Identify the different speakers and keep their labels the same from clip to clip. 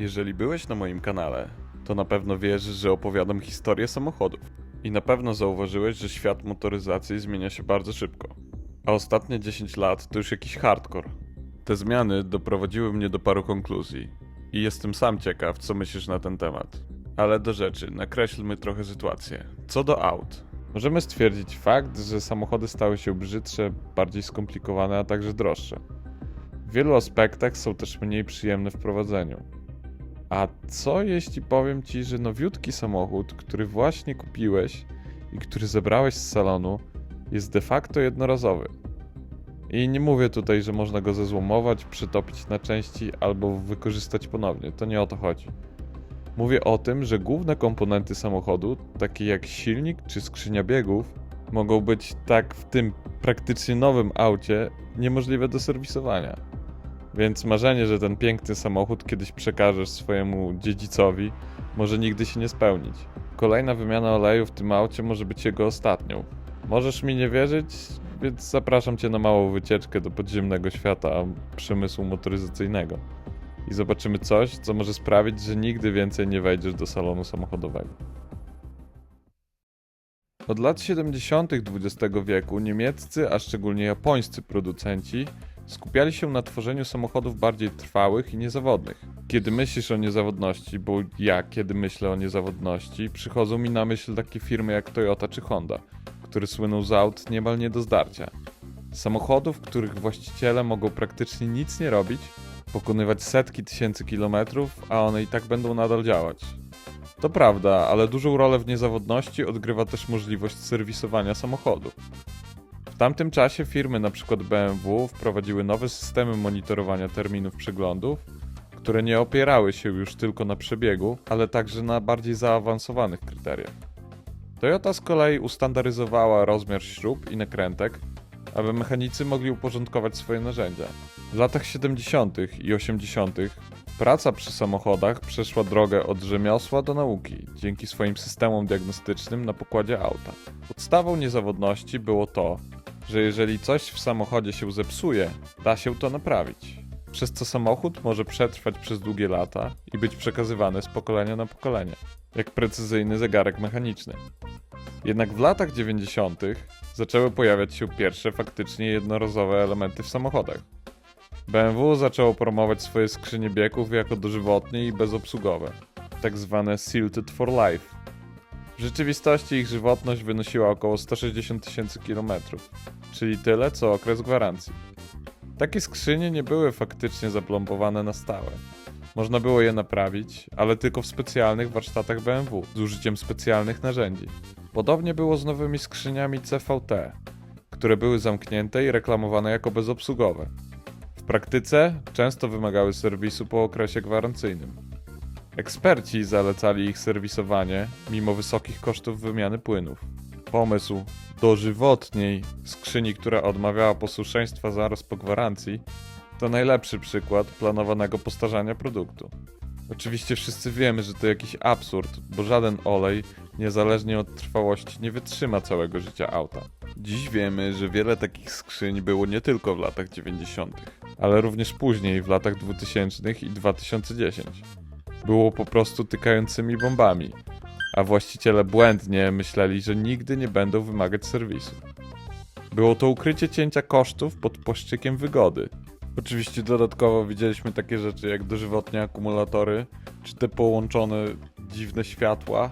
Speaker 1: Jeżeli byłeś na moim kanale, to na pewno wiesz, że opowiadam historię samochodów. I na pewno zauważyłeś, że świat motoryzacji zmienia się bardzo szybko. A ostatnie 10 lat to już jakiś hardcore. Te zmiany doprowadziły mnie do paru konkluzji. I jestem sam ciekaw, co myślisz na ten temat. Ale do rzeczy, nakreślmy trochę sytuację. Co do aut. Możemy stwierdzić fakt, że samochody stały się brzydsze, bardziej skomplikowane, a także droższe. W wielu aspektach są też mniej przyjemne w prowadzeniu. A co jeśli powiem ci, że nowiutki samochód, który właśnie kupiłeś i który zebrałeś z salonu, jest de facto jednorazowy? I nie mówię tutaj, że można go zezłomować, przytopić na części albo wykorzystać ponownie. To nie o to chodzi. Mówię o tym, że główne komponenty samochodu, takie jak silnik czy skrzynia biegów, mogą być tak w tym praktycznie nowym aucie niemożliwe do serwisowania. Więc marzenie, że ten piękny samochód kiedyś przekażesz swojemu dziedzicowi, może nigdy się nie spełnić. Kolejna wymiana oleju w tym aucie może być jego ostatnią. Możesz mi nie wierzyć, więc zapraszam cię na małą wycieczkę do podziemnego świata przemysłu motoryzacyjnego. I zobaczymy coś, co może sprawić, że nigdy więcej nie wejdziesz do salonu samochodowego. Od lat 70. XX wieku niemieccy, a szczególnie japońscy producenci skupiali się na tworzeniu samochodów bardziej trwałych i niezawodnych. Kiedy myślisz o niezawodności, bo ja kiedy myślę o niezawodności, przychodzą mi na myśl takie firmy jak Toyota czy Honda, które słyną z aut niemal nie do zdarcia. Samochodów, których właściciele mogą praktycznie nic nie robić, pokonywać setki tysięcy kilometrów, a one i tak będą nadal działać. To prawda, ale dużą rolę w niezawodności odgrywa też możliwość serwisowania samochodu. W tamtym czasie firmy np. BMW wprowadziły nowe systemy monitorowania terminów przeglądów, które nie opierały się już tylko na przebiegu, ale także na bardziej zaawansowanych kryteriach. Toyota z kolei ustandaryzowała rozmiar śrub i nakrętek, aby mechanicy mogli uporządkować swoje narzędzia. W latach 70. i 80. praca przy samochodach przeszła drogę od rzemiosła do nauki dzięki swoim systemom diagnostycznym na pokładzie auta. Podstawą niezawodności było to, że jeżeli coś w samochodzie się zepsuje, da się to naprawić. Przez co samochód może przetrwać przez długie lata i być przekazywany z pokolenia na pokolenie, jak precyzyjny zegarek mechaniczny. Jednak w latach 90. zaczęły pojawiać się pierwsze faktycznie jednorazowe elementy w samochodach. BMW zaczęło promować swoje skrzynie biegów jako dożywotnie i bezobsługowe, tak zwane for Life. W rzeczywistości ich żywotność wynosiła około 160 tysięcy kilometrów, czyli tyle co okres gwarancji. Takie skrzynie nie były faktycznie zaplombowane na stałe. Można było je naprawić, ale tylko w specjalnych warsztatach BMW z użyciem specjalnych narzędzi. Podobnie było z nowymi skrzyniami CVT, które były zamknięte i reklamowane jako bezobsługowe. W praktyce często wymagały serwisu po okresie gwarancyjnym. Eksperci zalecali ich serwisowanie mimo wysokich kosztów wymiany płynów. Pomysł dożywotniej skrzyni, która odmawiała posłuszeństwa zaraz po gwarancji, to najlepszy przykład planowanego postarzania produktu. Oczywiście wszyscy wiemy, że to jakiś absurd, bo żaden olej, niezależnie od trwałości, nie wytrzyma całego życia auta. Dziś wiemy, że wiele takich skrzyń było nie tylko w latach 90., ale również później w latach 2000 i 2010. Było po prostu tykającymi bombami, a właściciele błędnie myśleli, że nigdy nie będą wymagać serwisu. Było to ukrycie cięcia kosztów pod płaszczykiem wygody. Oczywiście dodatkowo widzieliśmy takie rzeczy jak dożywotnie akumulatory, czy te połączone dziwne światła,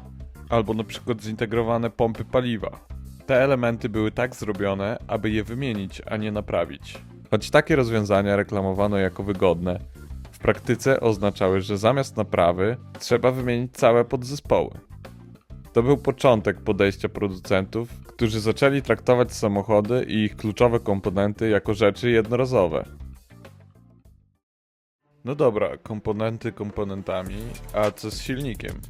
Speaker 1: albo na przykład zintegrowane pompy paliwa. Te elementy były tak zrobione, aby je wymienić, a nie naprawić. Choć takie rozwiązania reklamowano jako wygodne, praktyce oznaczały, że zamiast naprawy trzeba wymienić całe podzespoły. To był początek podejścia producentów, którzy zaczęli traktować samochody i ich kluczowe komponenty jako rzeczy jednorazowe. No dobra, komponenty komponentami, a co z silnikiem?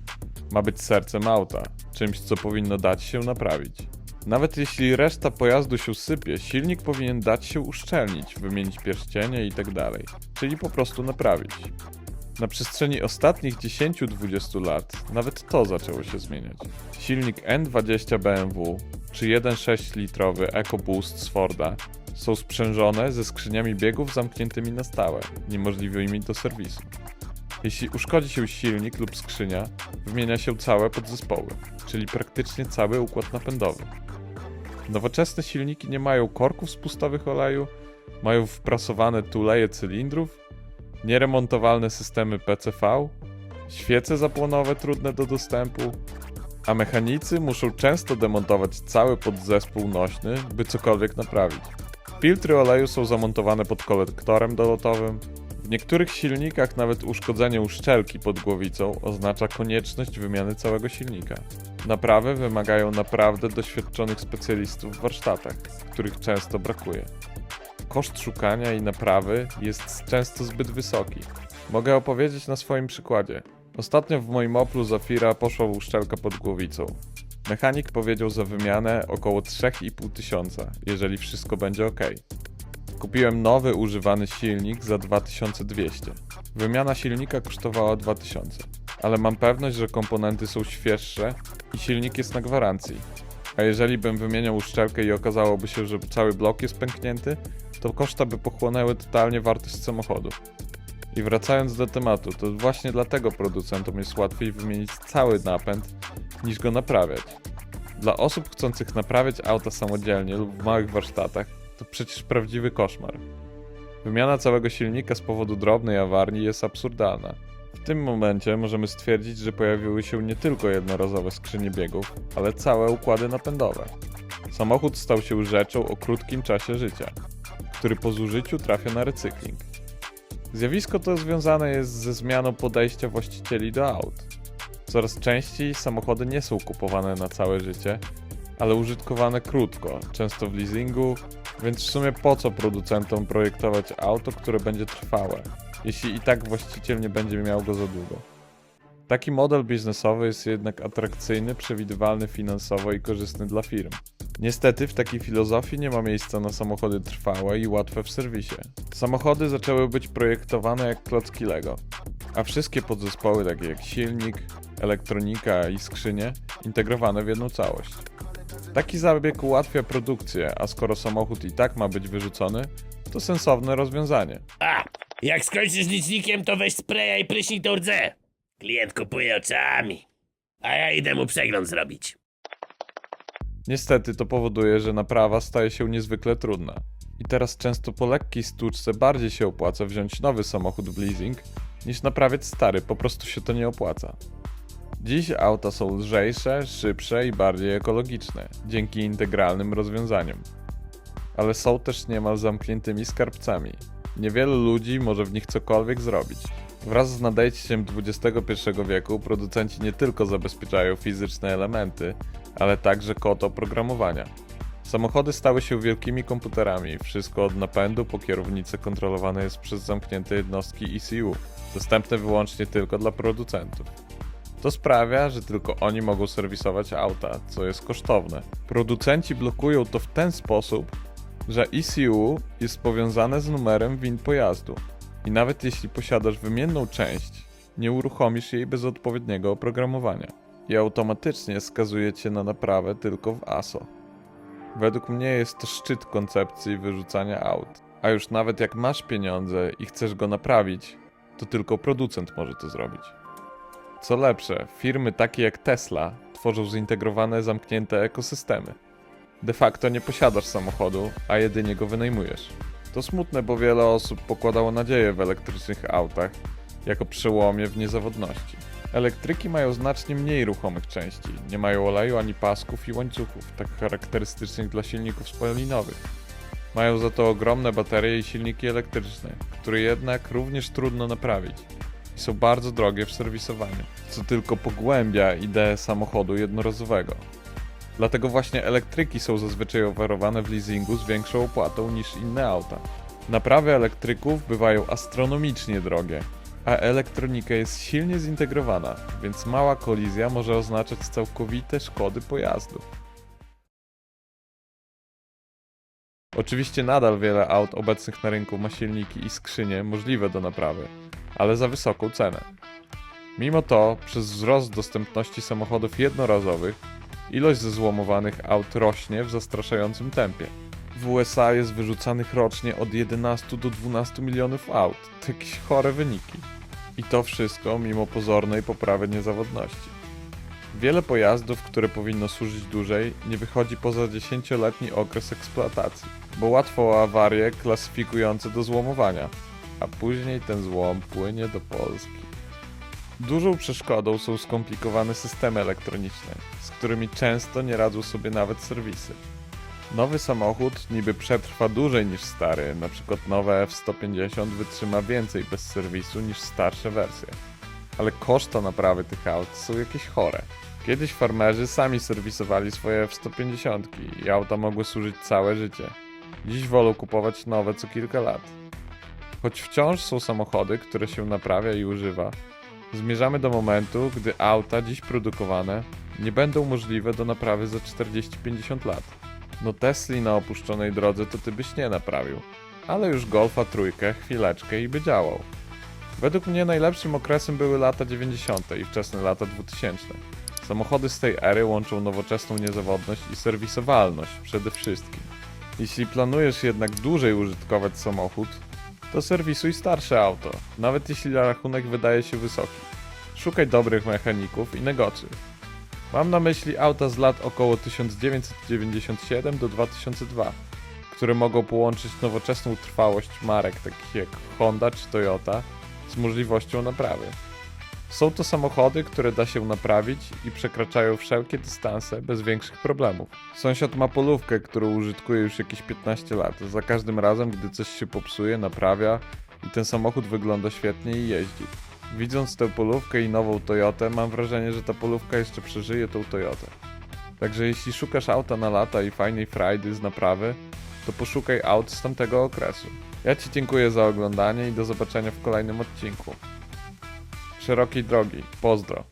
Speaker 1: Ma być sercem auta, czymś co powinno dać się naprawić. Nawet jeśli reszta pojazdu się sypie, silnik powinien dać się uszczelnić, wymienić pierścienie itd., czyli po prostu naprawić. Na przestrzeni ostatnich 10-20 lat nawet to zaczęło się zmieniać. Silnik N20 BMW czy 1.6 litrowy EcoBoost z Forda są sprzężone ze skrzyniami biegów zamkniętymi na stałe, niemożliwymi do serwisu. Jeśli uszkodzi się silnik lub skrzynia, wymienia się całe podzespoły, czyli praktycznie cały układ napędowy. Nowoczesne silniki nie mają korków spustowych oleju, mają wprasowane tuleje cylindrów, nieremontowalne systemy PCV, świece zapłonowe trudne do dostępu, a mechanicy muszą często demontować cały podzespół nośny, by cokolwiek naprawić. Filtry oleju są zamontowane pod kolektorem dolotowym. W niektórych silnikach nawet uszkodzenie uszczelki pod głowicą oznacza konieczność wymiany całego silnika. Naprawy wymagają naprawdę doświadczonych specjalistów w warsztatach, których często brakuje. Koszt szukania i naprawy jest często zbyt wysoki. Mogę opowiedzieć na swoim przykładzie. Ostatnio w moim Oplu Zafira poszła uszczelka pod głowicą. Mechanik powiedział za wymianę około 3,5 tysiąca, jeżeli wszystko będzie ok. Kupiłem nowy używany silnik za 2200. Wymiana silnika kosztowała 2000, ale mam pewność, że komponenty są świeższe i silnik jest na gwarancji. A jeżeli bym wymieniał uszczelkę i okazałoby się, że cały blok jest pęknięty, to koszta by pochłonęły totalnie wartość samochodu. I wracając do tematu, to właśnie dlatego producentom jest łatwiej wymienić cały napęd niż go naprawiać. Dla osób chcących naprawiać auta samodzielnie lub w małych warsztatach, to przecież prawdziwy koszmar. Wymiana całego silnika z powodu drobnej awarii jest absurdalna. W tym momencie możemy stwierdzić, że pojawiły się nie tylko jednorazowe skrzynie biegów, ale całe układy napędowe. Samochód stał się rzeczą o krótkim czasie życia, który po zużyciu trafia na recykling. Zjawisko to związane jest ze zmianą podejścia właścicieli do aut. Coraz częściej samochody nie są kupowane na całe życie, ale użytkowane krótko, często w leasingu, więc w sumie po co producentom projektować auto, które będzie trwałe, jeśli i tak właściciel nie będzie miał go za długo. Taki model biznesowy jest jednak atrakcyjny, przewidywalny finansowo i korzystny dla firm. Niestety w takiej filozofii nie ma miejsca na samochody trwałe i łatwe w serwisie. Samochody zaczęły być projektowane jak klocki Lego, a wszystkie podzespoły takie jak silnik, elektronika i skrzynie integrowane w jedną całość. Taki zabieg ułatwia produkcję, a skoro samochód i tak ma być wyrzucony, to sensowne rozwiązanie.
Speaker 2: A, jak skończysz licznikiem, to weź spraya i pryśnij tą rdze. Klient kupuje oczami. A ja idę mu przegląd zrobić.
Speaker 1: Niestety to powoduje, że naprawa staje się niezwykle trudna. I teraz często po lekkiej stłuczce bardziej się opłaca wziąć nowy samochód w leasing, niż naprawiać stary, po prostu się to nie opłaca. Dziś auta są lżejsze, szybsze i bardziej ekologiczne, dzięki integralnym rozwiązaniom. Ale są też niemal zamkniętymi skarbcami. Niewielu ludzi może w nich cokolwiek zrobić. Wraz z nadejściem XXI wieku producenci nie tylko zabezpieczają fizyczne elementy, ale także kod oprogramowania. Samochody stały się wielkimi komputerami, wszystko od napędu po kierownicę kontrolowane jest przez zamknięte jednostki ECU, dostępne wyłącznie tylko dla producentów. To sprawia, że tylko oni mogą serwisować auta, co jest kosztowne. Producenci blokują to w ten sposób, że ECU jest powiązane z numerem WIN pojazdu i nawet jeśli posiadasz wymienną część, nie uruchomisz jej bez odpowiedniego oprogramowania i automatycznie skazuje cię na naprawę tylko w ASO. Według mnie jest to szczyt koncepcji wyrzucania aut. A już nawet jak masz pieniądze i chcesz go naprawić, to tylko producent może to zrobić. Co lepsze, firmy takie jak Tesla tworzą zintegrowane, zamknięte ekosystemy. De facto nie posiadasz samochodu, a jedynie go wynajmujesz. To smutne, bo wiele osób pokładało nadzieję w elektrycznych autach jako przełomie w niezawodności. Elektryki mają znacznie mniej ruchomych części, nie mają oleju ani pasków i łańcuchów, tak charakterystycznych dla silników spalinowych. Mają za to ogromne baterie i silniki elektryczne, które jednak również trudno naprawić są bardzo drogie w serwisowaniu, co tylko pogłębia ideę samochodu jednorazowego. Dlatego właśnie elektryki są zazwyczaj oferowane w leasingu z większą opłatą niż inne auta. Naprawy elektryków bywają astronomicznie drogie, a elektronika jest silnie zintegrowana, więc mała kolizja może oznaczać całkowite szkody pojazdu. Oczywiście nadal wiele aut obecnych na rynku ma silniki i skrzynie możliwe do naprawy, ale za wysoką cenę. Mimo to, przez wzrost dostępności samochodów jednorazowych, ilość zezłomowanych aut rośnie w zastraszającym tempie. W USA jest wyrzucanych rocznie od 11 do 12 milionów aut. To jakieś chore wyniki. I to wszystko mimo pozornej poprawy niezawodności. Wiele pojazdów, które powinno służyć dłużej, nie wychodzi poza 10-letni okres eksploatacji, bo łatwo o awarie klasyfikujące do złomowania, a później ten złom płynie do Polski. Dużą przeszkodą są skomplikowane systemy elektroniczne, z którymi często nie radzą sobie nawet serwisy. Nowy samochód niby przetrwa dłużej niż stary, np. nowe F-150 wytrzyma więcej bez serwisu niż starsze wersje. Ale koszta naprawy tych aut są jakieś chore. Kiedyś farmerzy sami serwisowali swoje F-150 i auta mogły służyć całe życie. Dziś wolą kupować nowe co kilka lat. Choć wciąż są samochody, które się naprawia i używa, zmierzamy do momentu, gdy auta dziś produkowane nie będą możliwe do naprawy za 40-50 lat. No Tesli na opuszczonej drodze to ty byś nie naprawił, ale już Golfa trójkę, chwileczkę i by działał. Według mnie najlepszym okresem były lata 90. i wczesne lata 2000. Samochody z tej ery łączą nowoczesną niezawodność i serwisowalność przede wszystkim. Jeśli planujesz jednak dłużej użytkować samochód, to serwisuj starsze auto, nawet jeśli rachunek wydaje się wysoki. Szukaj dobrych mechaników i negocjuj. Mam na myśli auta z lat około 1997 do 2002, które mogą połączyć nowoczesną trwałość marek takich jak Honda czy Toyota z możliwością naprawy. Są to samochody, które da się naprawić i przekraczają wszelkie dystanse bez większych problemów. Sąsiad ma polówkę, którą użytkuje już jakieś 15 lat. Za każdym razem, gdy coś się popsuje, naprawia i ten samochód wygląda świetnie i jeździ. Widząc tę polówkę i nową Toyotę, mam wrażenie, że ta polówka jeszcze przeżyje tą Toyotę. Także jeśli szukasz auta na lata i fajnej frajdy z naprawy, to poszukaj aut z tamtego okresu. Ja Ci dziękuję za oglądanie i do zobaczenia w kolejnym odcinku. Szerokiej drogi, pozdro.